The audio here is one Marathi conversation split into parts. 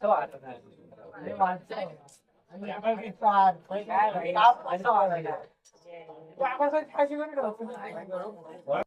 So I don't know. I mean, I'm gonna be sad. Like, I'm sorry. Why was I telling you to go? What?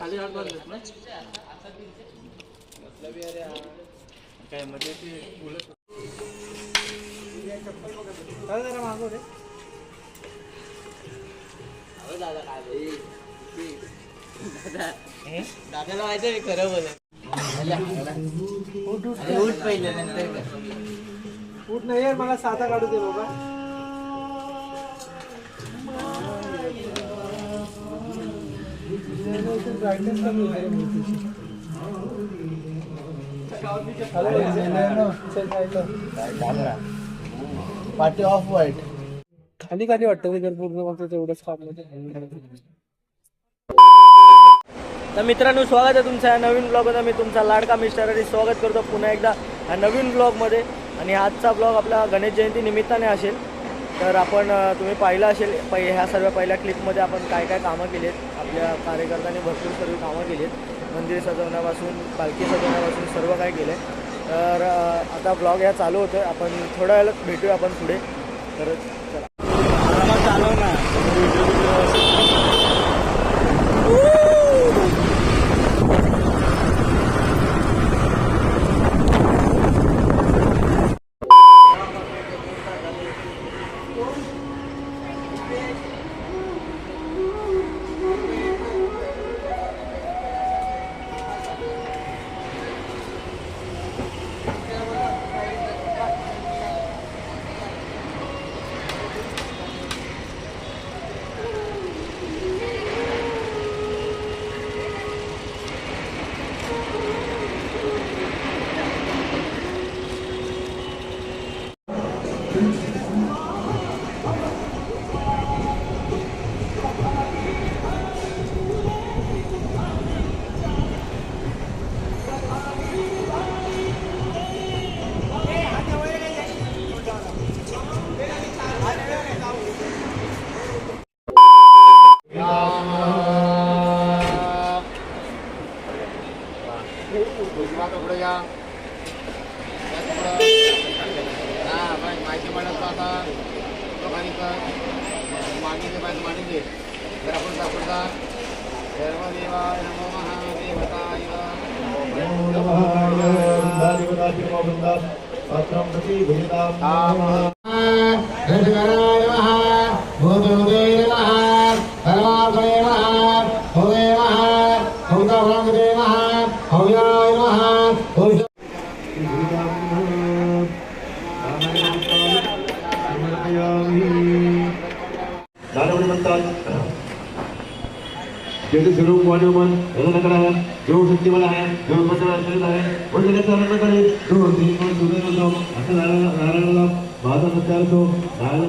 आणि आपण विचार, म्हणजे काय असं वाटत आहे. आपण खाशी करून ठेवतो. दादाला माहिती मी खरं बोलत उठ पहिले नंतर. उठ नाही यार मला साधा काढू दे बाबा पाठी ऑफ व्हाईट खाली खाली वाटतं ते पूर्ण फक्त तेवढंच काम तर मित्रांनो स्वागत आहे तुमचं या नवीन ब्लॉगमध्ये मी तुमचा लाडका मिस्टर आणि स्वागत करतो पुन्हा एकदा ह्या नवीन ब्लॉगमध्ये आणि आजचा ब्लॉग आपला गणेश जयंती निमित्ताने असेल. तर आपण तुम्ही पाहिलं असेल पै ह्या सर्व पहिल्या क्लिपमध्ये आपण काय काय कामं केली आहेत आपल्या कार्यकर्त्यांनी भरपूर सर्व कामं केली आहेत मंदिर सजवण्यापासून पालखी सजवण्यापासून सर्व काय केलं आहे तर आता ब्लॉग ह्या चालू होतं आपण थोड्या वेळात भेटूया आपण पुढे. तर चला. चालव ना पालिका मागितले पाहिजे मागितले तर आपण सापडता सर्वदेवाय नमो महादेवताय नारवडी जेथे स्वरूप वाढवण आहे देव शक्ती मला आहे. देव आहे पण जगाच्या होतो असं नारायण नारायण माझा सत्कार होतो नारायण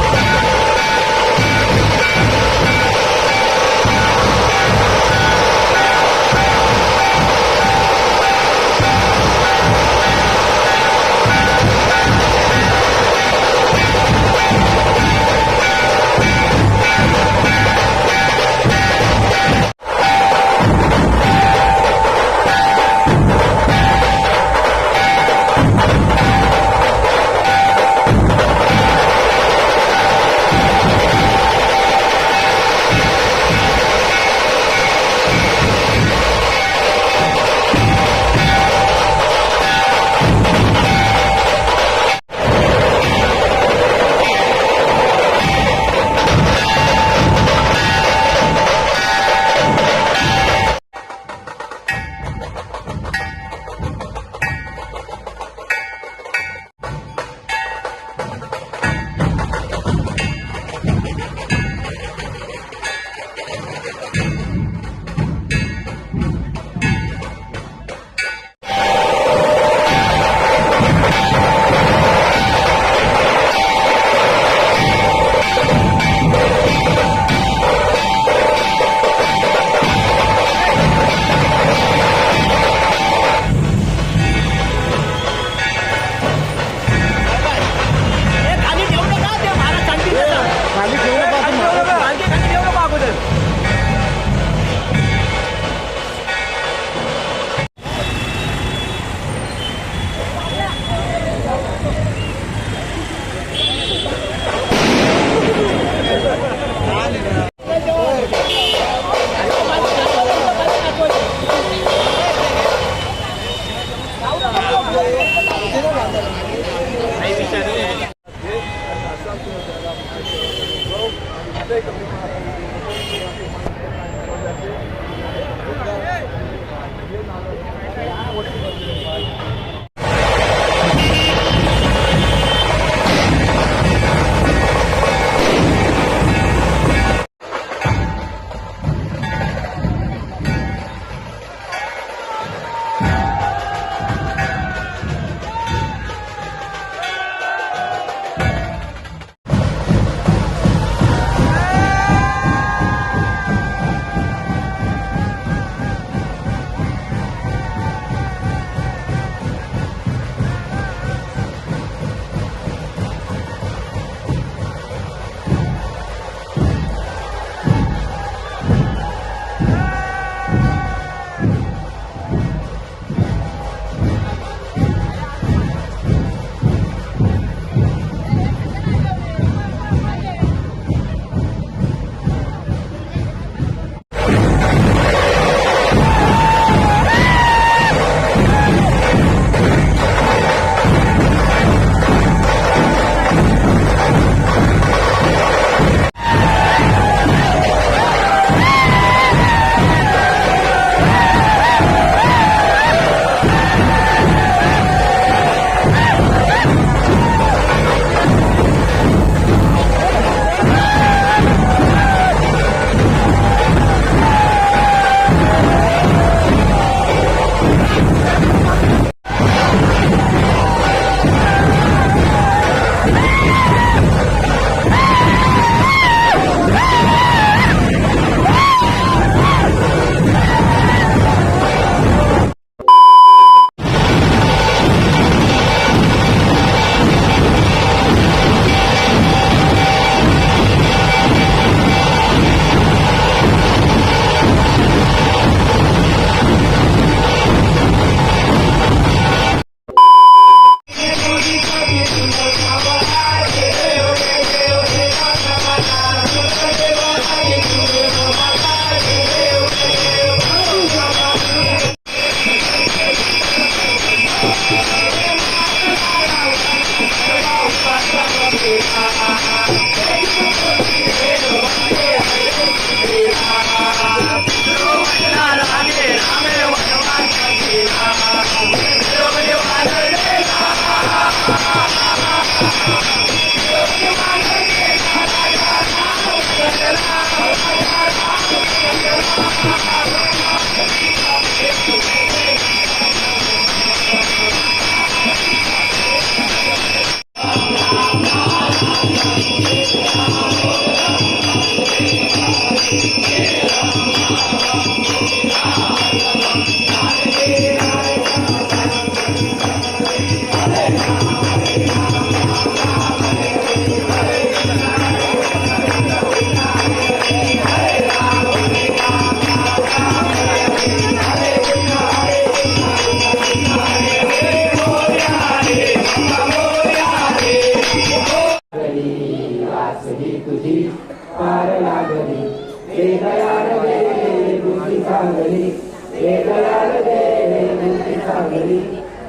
¡Vamos!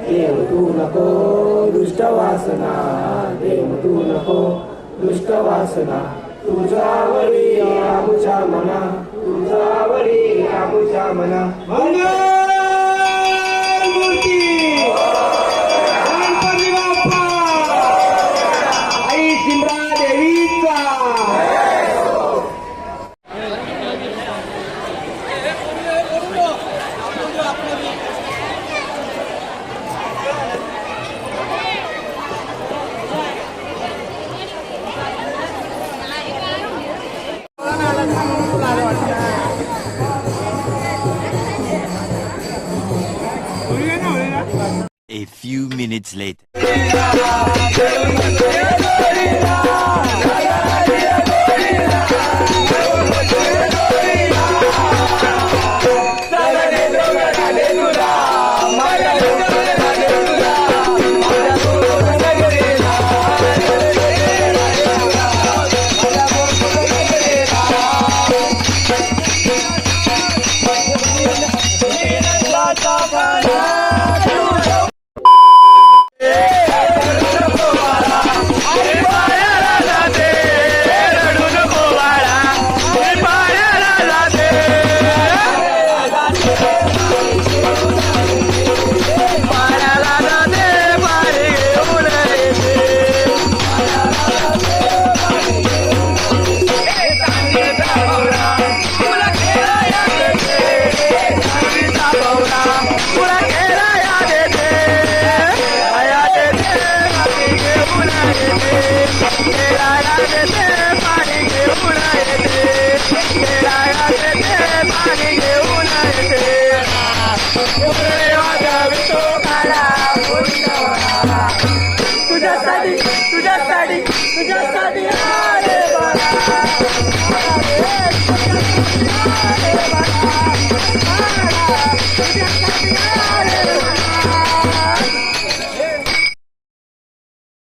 देव तू नको दुष्ट वासना. देव तू नको दुष्ट वासना. तुझ्यावरी आमुच्या मना. तुझ्यावरी आमुच्या मना. Few minutes later.